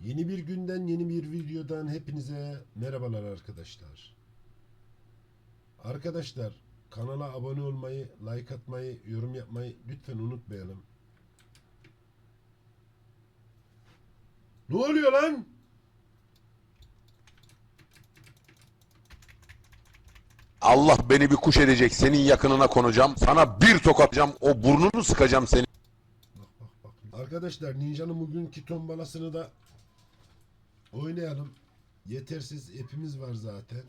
Yeni bir günden yeni bir videodan hepinize merhabalar arkadaşlar. Arkadaşlar kanala abone olmayı, like atmayı, yorum yapmayı lütfen unutmayalım. Ne oluyor lan? Allah beni bir kuş edecek. Senin yakınına konacağım. Sana bir tokatacağım. O burnunu sıkacağım seni. Bak bak bak. Arkadaşlar Ninja'nın bugünkü tombalasını da oynayalım. Yetersiz hepimiz var zaten.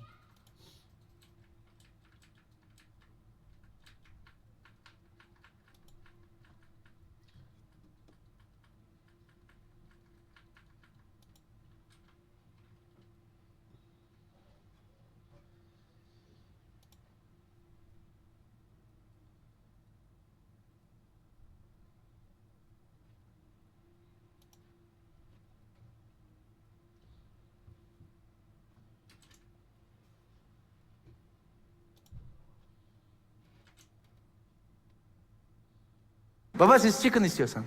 Baba siz çıkın istiyorsan.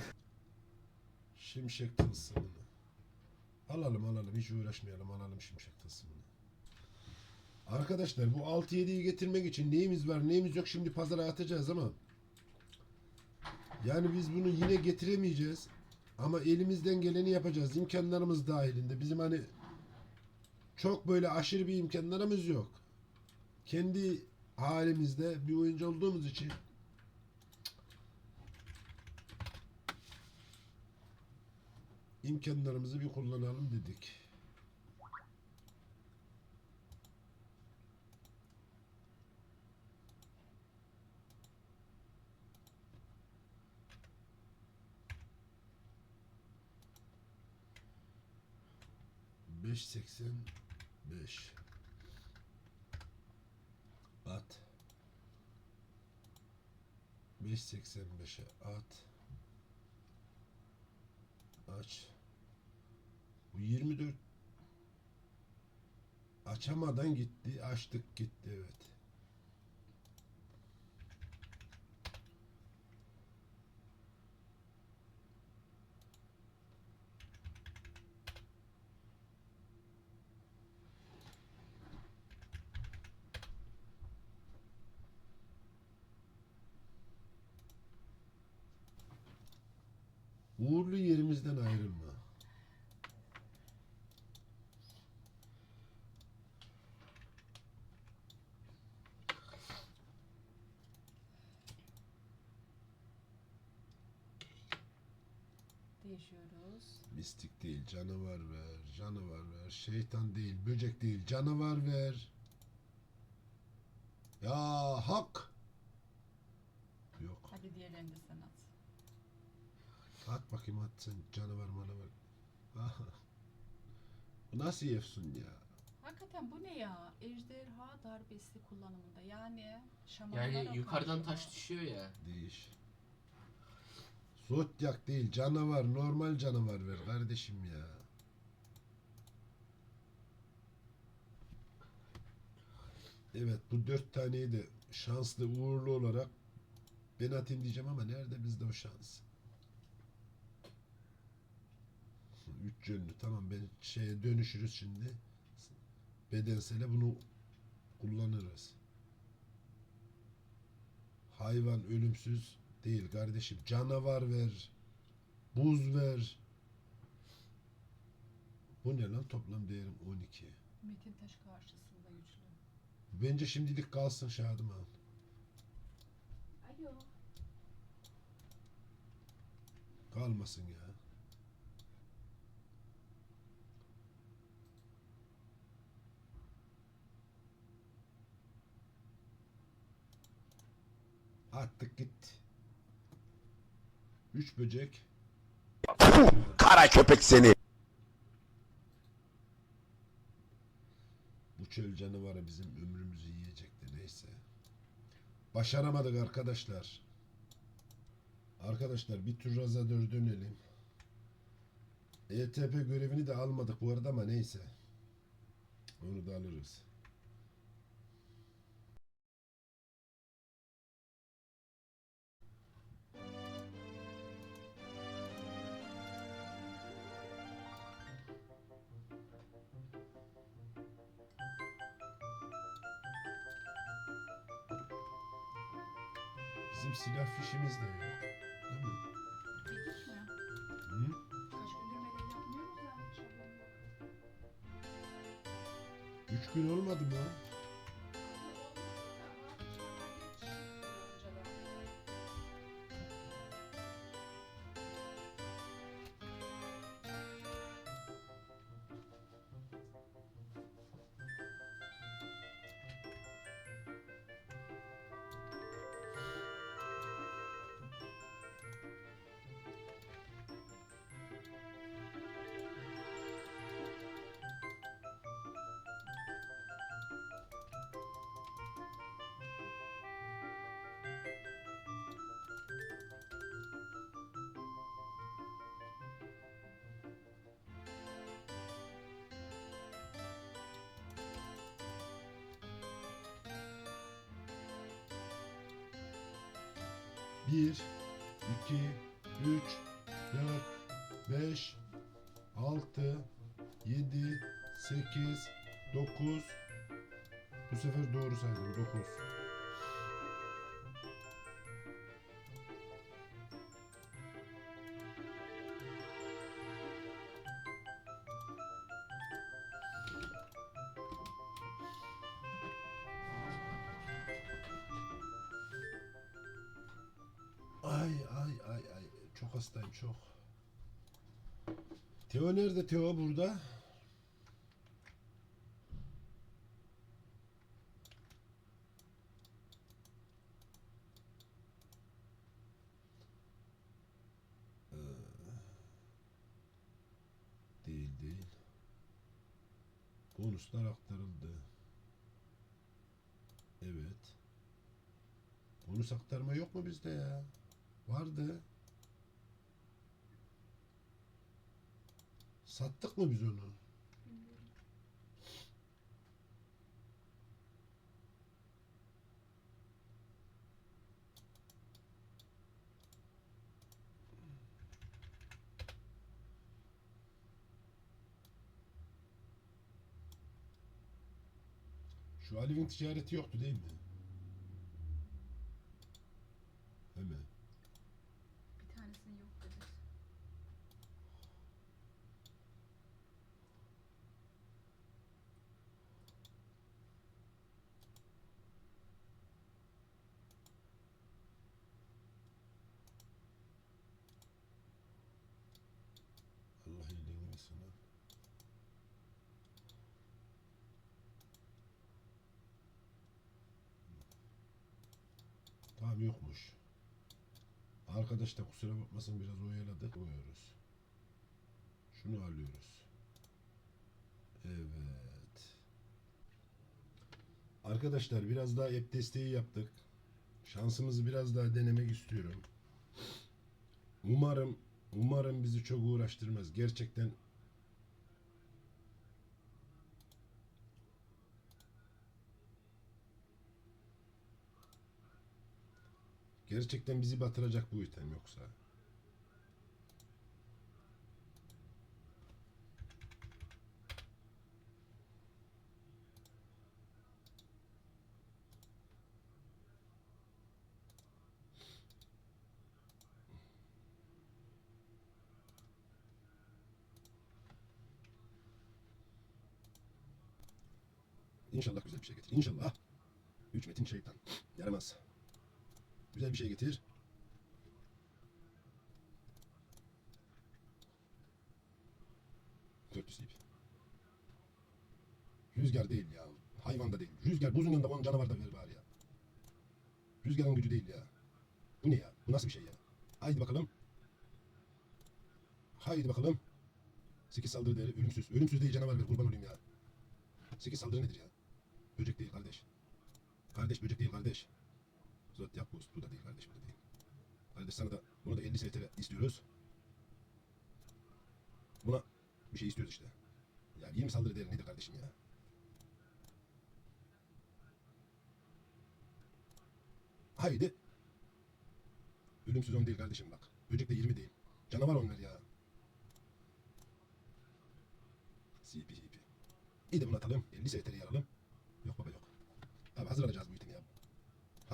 Şimşek tılsımını. Alalım alalım hiç uğraşmayalım alalım şimşek tılsımını. Arkadaşlar bu 6-7'yi getirmek için neyimiz var neyimiz yok şimdi pazara atacağız ama yani biz bunu yine getiremeyeceğiz. Ama elimizden geleni yapacağız. İmkanlarımız dahilinde. Bizim hani çok böyle aşırı bir imkanlarımız yok. Kendi halimizde bir oyuncu olduğumuz için imkanlarımızı bir kullanalım dedik. Beş seksen beş. At. Beş seksen beşe at. Aç. Bu 24 açamadan gitti. Açtık gitti evet. Uğurlu yerimizden ayrılma. Değişiyoruz. Mistik değil, canavar ver, canavar ver, şeytan değil, böcek değil, canavar ver. Ya hak. Yok. Hadi diğerlerini de sen at. At bakayım at sen canavar manavar. Aha. Bu nasıl yefsun ya? Hakikaten bu ne ya? Ejderha darbesi kullanımında yani şamanlara Yani yukarıdan taş düşüyor ya. Değiş. Zodyak değil canavar normal canavar ver kardeşim ya. Evet bu dört taneyi de şanslı uğurlu olarak ben atayım diyeceğim ama nerede bizde o şans? Üç yönlü tamam ben şeye dönüşürüz şimdi. Bedensele bunu kullanırız. Hayvan ölümsüz değil kardeşim. Canavar ver. Buz ver. Bu ne lan toplam değerim 12. Metin taş karşısında güçlü. Bence şimdilik kalsın Şadıman. Alo. Kalmasın ya. Attık gitti. Üç böcek. Kara köpek seni. Bu çöl canavarı bizim ömrümüzü yiyecekti neyse. Başaramadık arkadaşlar. Arkadaşlar bir tur razadör dönelim. ETP görevini de almadık bu arada ama neyse. Onu da alırız. Bizim silah fişimiz de yok. Değil mi? Dedik mi? Hı? Kaç gündür melek yapmıyoruz ya. şablonla. Üç gün olmadı mı? 1, 2, 3, 4, 5, 6, 7, 8, 9. Bu sefer doğru saydım 9. Teo nerede Teo burada? Ee, Değil değil. Bonuslar aktarıldı. Evet. Bonus aktarma yok mu bizde ya? Vardı. Sattık mı biz onu? Şu Alev'in ticareti yoktu değil mi? Hemen. Bir tanesinin yok dedi. Allah iyiliğini versin lan. Tamam yokmuş. Arkadaş da kusura bakmasın biraz oyaladı. Koyuyoruz. Şunu alıyoruz. Evet. Arkadaşlar biraz daha app desteği yaptık. Şansımızı biraz daha denemek istiyorum. Umarım umarım bizi çok uğraştırmaz. Gerçekten Gerçekten bizi batıracak bu item yoksa. İnşallah güzel bir şey getir. İnşallah. Üç metin şeytan. Yaramaz. Güzel bir şey getir. Dört ip. Rüzgar değil ya. Hayvan da değil. Rüzgar buzun yanında onun canavar da verir bari ya. Rüzgarın gücü değil ya. Bu ne ya? Bu nasıl bir şey ya? Haydi bakalım. Haydi bakalım. Sekiz saldırı değeri ölümsüz. Ölümsüz değil canavar ver kurban olayım ya. Sekiz saldırı nedir ya? Böcek değil kardeş. Kardeş böcek değil kardeş. Zot yap bu, da değil kardeş bu da değil. Kardeş sana da bunu da 50 STL istiyoruz. Buna bir şey istiyoruz işte. Ya 20 saldırı değeri nedir kardeşim ya? Haydi. Ölümsüz 10 değil kardeşim bak. Böcek de 20 değil. Canavar onlar ya. CP CP. İyi de bunu atalım. 50 STL'yi alalım. Yok baba yok. Abi hazır alacağız bu itemi ya.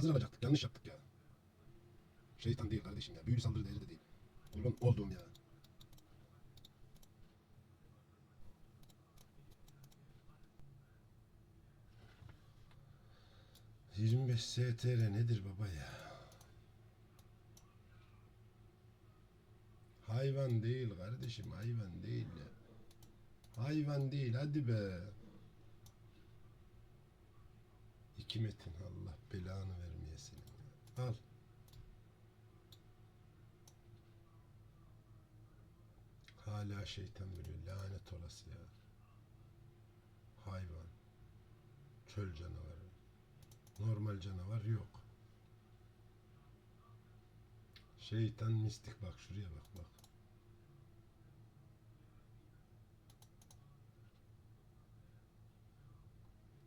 Hazır alacaktık. Yanlış yaptık ya. Şeytan değil kardeşim ya. Büyülü saldırı değeri de değil. Kurban olduğum ya. ...25 STR nedir baba ya? Hayvan değil kardeşim hayvan değil. Hayvan değil hadi be. İki metin Allah belanı ya. Al. Hala şeytan veriyor lanet olası ya. Hayvan. Çöl canavarı. Normal canavar yok. Şeytan mistik bak şuraya bak bak.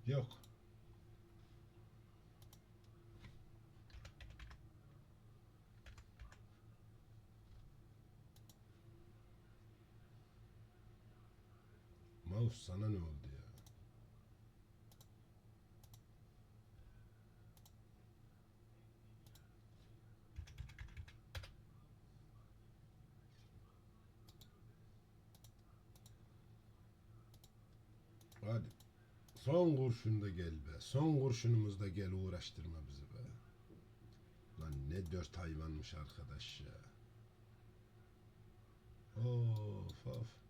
Yok. Mouse sana ne oldu ya? Hadi. Son kurşun da gel be. Son kurşunumuz da gel uğraştırma bizi be. Lan ne dört hayvanmış arkadaş ya. Of of.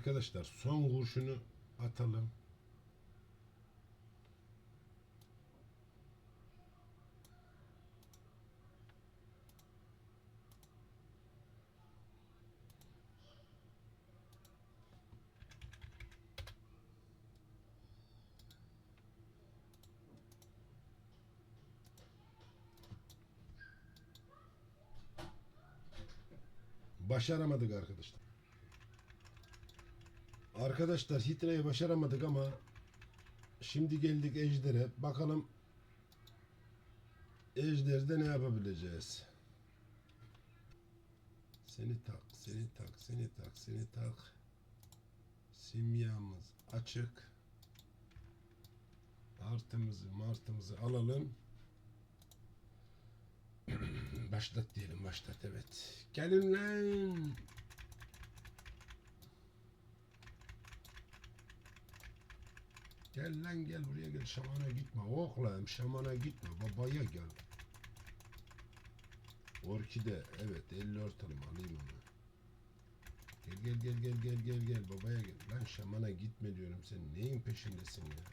Arkadaşlar son kurşunu atalım. Başaramadık arkadaşlar. Arkadaşlar Hitre'yi başaramadık ama şimdi geldik Ejder'e. Bakalım Ejder'de ne yapabileceğiz? Seni tak, seni tak, seni tak, seni tak. Simyamız açık. Artımızı, martımızı alalım. başlat diyelim, başlat evet. Gelin lan. Gel lan gel buraya gel şamana gitme oğlum şamana gitme babaya gel. Orkide evet 50 ortalama alayım onu. Gel gel gel gel gel gel gel babaya gel. Lan şamana gitme diyorum sen neyin peşindesin ya?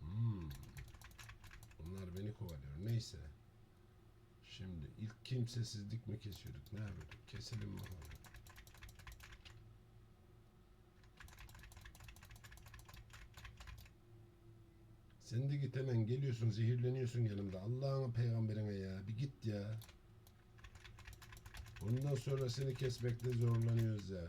Hmm. Bunlar beni kovalıyor neyse. Şimdi ilk kimsesizlik mi kesiyorduk ne yapıyorduk keselim bakalım. Sen de git hemen geliyorsun zehirleniyorsun yanımda. Allah'ın peygamberine ya bir git ya. Ondan sonra seni kesmekte zorlanıyoruz ya.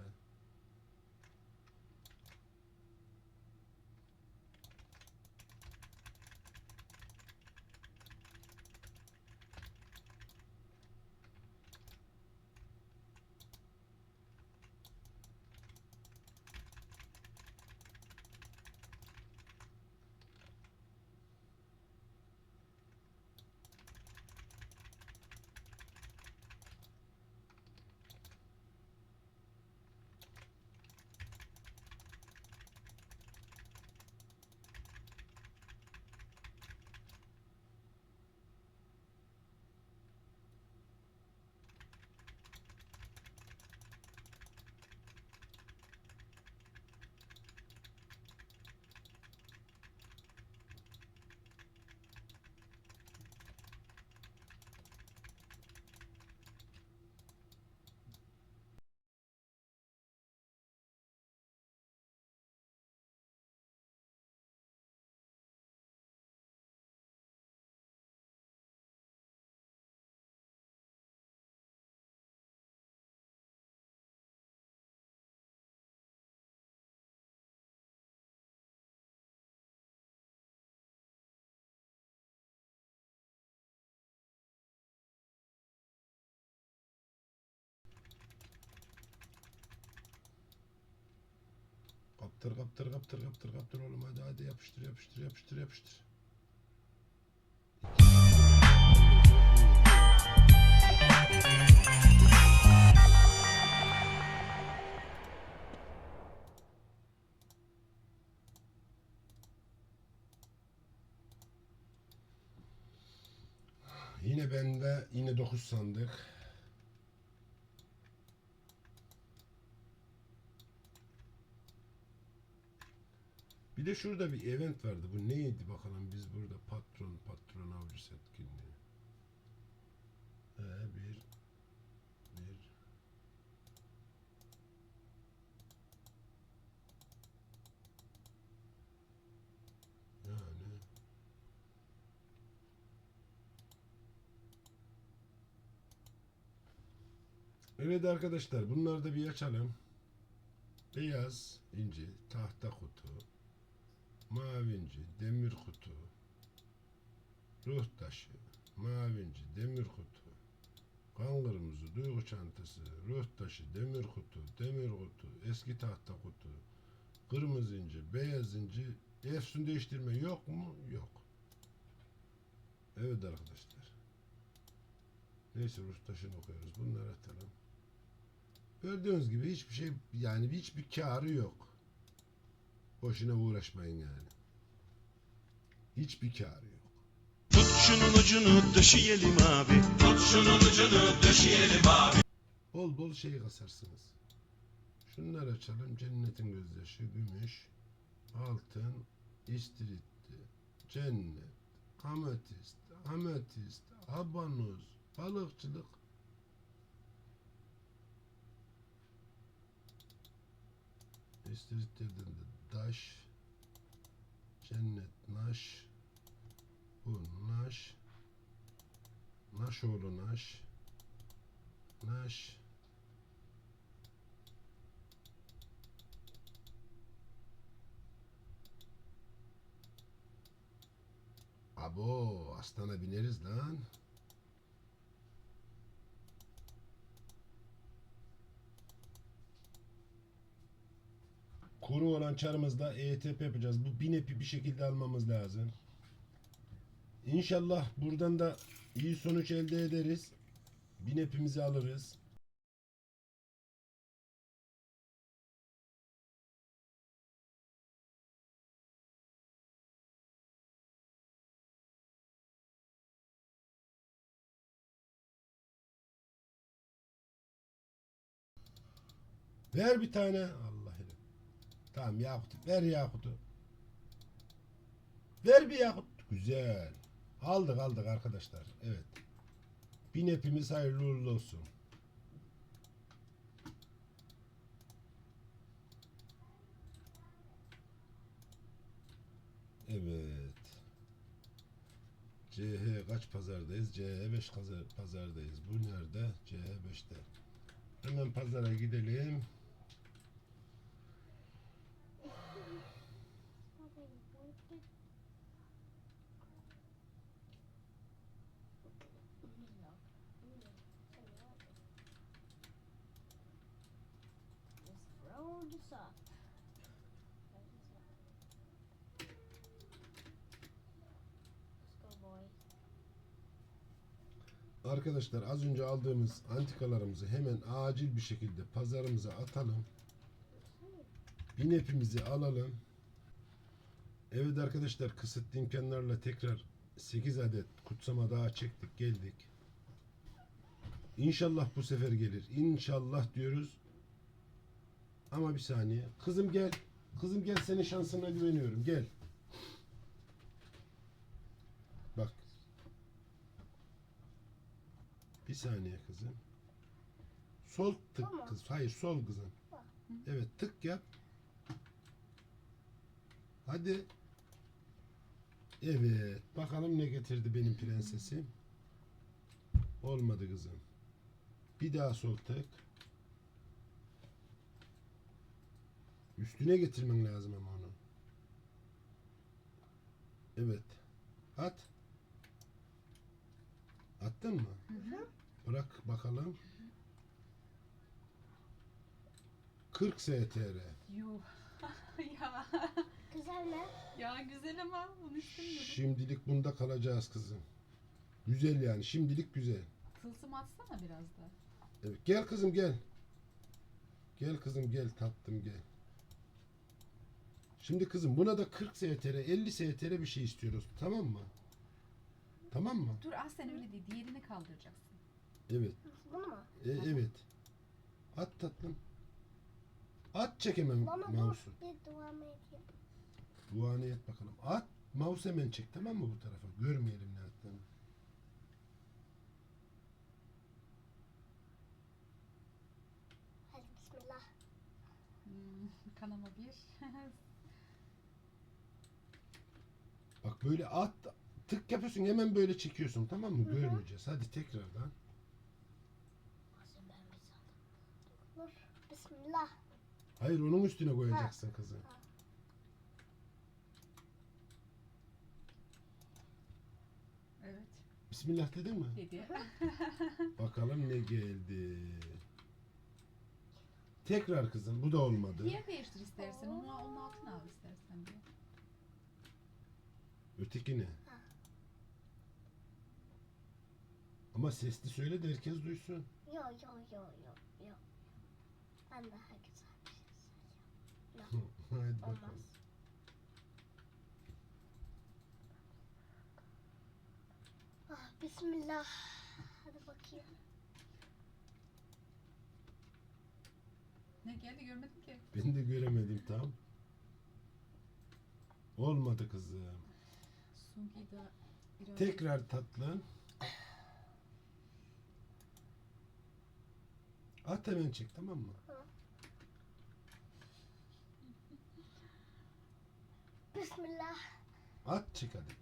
Kaptır kaptır kaptır kaptır kaptır oğlum hadi hadi yapıştır yapıştır yapıştır yapıştır. Yine bende yine 9 sandık. Bir de şurada bir event vardı. Bu neydi bakalım biz burada patron patron avcısı etkinliği. Ee, bir bir yani Evet arkadaşlar bunları da bir açalım. Beyaz inci, tahta kutu, mavi inci, demir kutu, ruh taşı, mavi inci, demir kutu, kan kırmızı, duygu çantası, ruh taşı, demir kutu, demir kutu, eski tahta kutu, kırmızı inci, beyaz inci, efsun değiştirme yok mu? Yok. Evet arkadaşlar. Neyse ruh taşını okuyoruz. Bunları atalım. Gördüğünüz gibi hiçbir şey yani hiçbir karı yok. Boşuna uğraşmayın yani. Hiçbir karı yok. Tut şunun ucunu döşeyelim abi. Tut şunun ucunu döşeyelim abi. Bol bol şey kasarsınız. Şunları açalım. Cennetin gözyaşı, gümüş, altın, istiridye, cennet, ametist, ametist, abanoz, balıkçılık. İstiridyeden de taş, cennet, naş, bu naş, naşoğlu naş, naş, Abo aslana bineriz lan. Kuru olan çarımızda ETP yapacağız. Bu bin epi bir şekilde almamız lazım. İnşallah buradan da iyi sonuç elde ederiz. Bin epimizi alırız. Ver bir tane. Allah. Tamam Yakut. Ver Yakut'u. Ver bir Yakut. Güzel. Aldık aldık arkadaşlar. Evet. Bin hepimiz hayırlı uğurlu olsun. Evet. CH kaç pazardayız? CH 5 pazardayız. Bu nerede? CH 5'te. Hemen pazara gidelim. Arkadaşlar az önce aldığımız antikalarımızı hemen acil bir şekilde pazarımıza atalım. Bin hepimizi alalım. Evet arkadaşlar kısıtlı imkanlarla tekrar 8 adet kutsama daha çektik geldik. İnşallah bu sefer gelir. İnşallah diyoruz. Ama bir saniye. Kızım gel. Kızım gel senin şansına güveniyorum. Gel. Bak Bir saniye kızım. Sol tık Tamam. kız. Hayır sol kızım. Evet tık yap. Hadi. Evet. Bakalım ne getirdi benim prensesim. Olmadı kızım. Bir daha sol tık. Üstüne getirmen lazım ama onu. Evet. At. Attın mı? Bırak bakalım. 40 STR. Yuh. ya. Güzel mi? ya güzel ama bunu istemiyorum. Şimdilik bunda kalacağız kızım. Güzel yani şimdilik güzel. Tılsım atsana biraz da. Evet, gel kızım gel. Gel kızım gel tatlım gel. Şimdi kızım buna da 40 STR 50 STR bir şey istiyoruz tamam mı? Tamam mı? Dur ah sen öyle değil. Diğerini kaldıracaksın. Evet. Bunu mu? E, evet. At tatlım. At çek hemen Bana dur. mouse'u. Bir edeyim? Duanı et bakalım. At mouse hemen çek tamam mı bu tarafa? Görmeyelim ne attığını. Hadi bismillah. Hmm, kanama bir. Bak böyle at tık yapıyorsun hemen böyle çekiyorsun tamam mı? Görmeyeceğiz. Hadi tekrardan. Dur. Bismillah. Hayır onun üstüne koyacaksın kızım. evet. Bismillah dedin mi? Dedi. Bakalım ne geldi. Tekrar kızım bu da olmadı. Yer değiştir istersen. Onu, onun altına al istersen diye. Öteki ne? Ama sesli söyle de herkes duysun. Yo yo yo yo. Ben daha güzel bir şey söyleyeyim. Hadi bakalım. Olmaz. Ah, bismillah. Hadi bakayım. Ne geldi görmedim ki. Ben de göremedim tam. Olmadı kızım. Sungi da biraz... Tekrar tatlım. At hemen çek tamam mı? Bismillah. At çek hadi.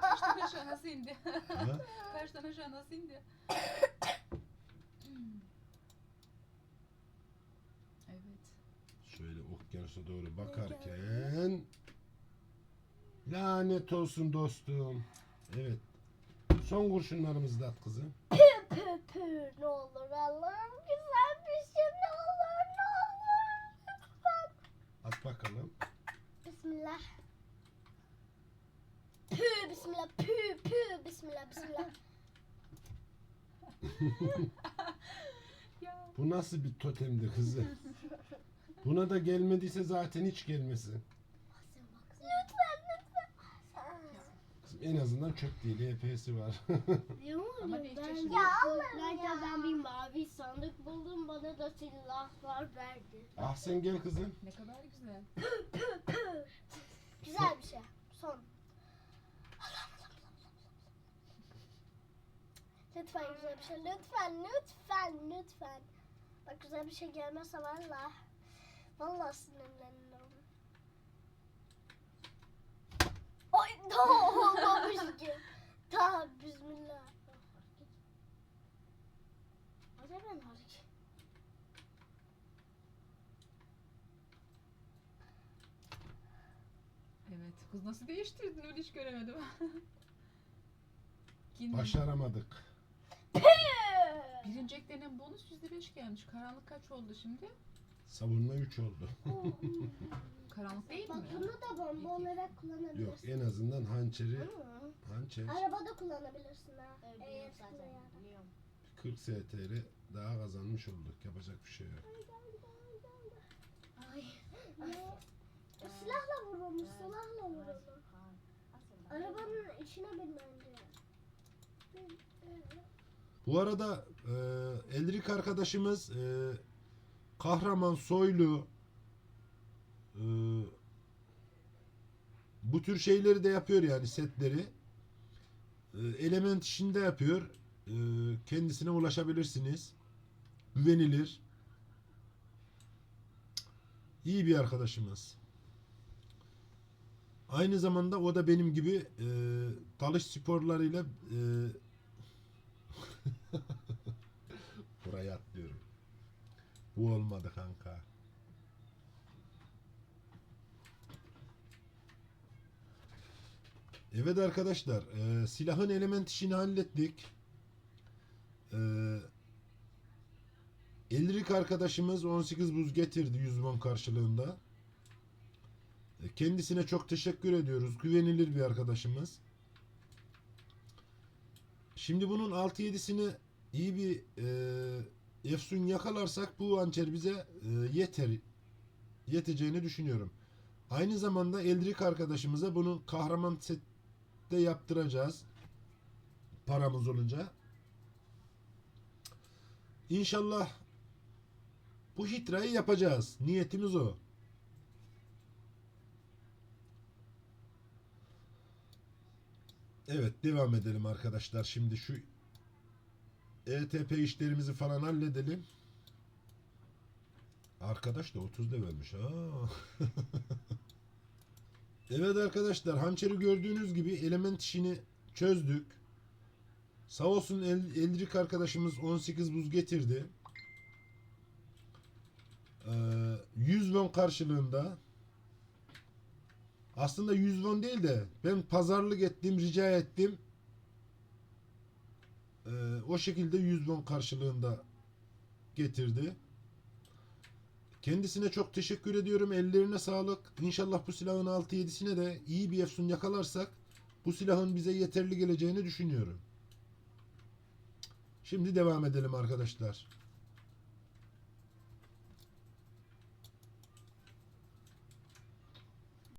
Kaç tane aşağı nasıl indi? Ha? Kaç tane aşağı nasıl indi? evet. Şöyle okyanusa doğru bakarken lanet olsun dostum. Evet. Son kurşunlarımızı da at kızım. Pü pü ne olur Allah'ım At bakalım. Bismillah. Pü bismillah pü pü bismillah bismillah. Ya. Bu nasıl bir totemdi kızım? Buna da gelmediyse zaten hiç gelmesin. Lütfen lütfen. Kızım en azından çöp değil. EP'si var. Ama ne ben içecek? ya ben bir mavi sandık buldum bana da silahlar verdi. ah sen gel kızım. Ne kadar güzel. Güzel bir şey. Son. Lütfen güzel bir şey. Lütfen, lütfen, lütfen. Bak güzel bir şey gelmezse valla. Valla sinirlenirim. Ay daha olmamış ki. Daha bismillah. Hadi ben hareket. Evet. Kız nasıl değiştirdin öyle hiç göremedim. Yine Başaramadık. birinci eklenen bonus %5 gelmiş. Karanlık kaç oldu şimdi? Savunma 3 oldu. Karanlık değil mi? Bak bunu da bomba olarak Yok kullanabilirsin. en azından hançeri Hı. hançer Arabada kullanabilirsin ha. Eğer biliyorum zaten. kullanırsan. Biliyorum. 40 STR daha kazanmış olduk. Yapacak bir şey yok. Ay. Ya, Silahla vurulmuş, silahla vurulmuş. Arabanın içine bin bence. Bu arada e, Elrik arkadaşımız e, kahraman soylu e, bu tür şeyleri de yapıyor yani setleri. E, element işinde yapıyor. E, kendisine ulaşabilirsiniz. Güvenilir. İyi bir arkadaşımız. Aynı zamanda o da benim gibi e, dalış sporlarıyla e, Buraya atlıyorum. Bu olmadı kanka. Evet arkadaşlar, e, silahın element işini hallettik. E, Elrik arkadaşımız 18 buz getirdi 100 won karşılığında. E, Kendisine çok teşekkür ediyoruz. Güvenilir bir arkadaşımız. Şimdi bunun 6-7'sini iyi bir e, efsun yakalarsak bu hançer bize e, yeter yeteceğini düşünüyorum. Aynı zamanda Eldrik arkadaşımıza bunu kahraman sette yaptıracağız. Paramız olunca. İnşallah bu hitrayı yapacağız. Niyetimiz o. Evet devam edelim arkadaşlar. Şimdi şu ETP işlerimizi falan halledelim. Arkadaş da 30 da vermiş. Aa. evet arkadaşlar hançeri gördüğünüz gibi element işini çözdük. Sağ olsun El- Eldrik arkadaşımız 18 buz getirdi. Ee, 100 won karşılığında aslında 100 won değil de ben pazarlık ettim, rica ettim. Ee, o şekilde 100 won karşılığında getirdi. Kendisine çok teşekkür ediyorum. Ellerine sağlık. İnşallah bu silahın 6-7'sine de iyi bir efsun yakalarsak bu silahın bize yeterli geleceğini düşünüyorum. Şimdi devam edelim arkadaşlar.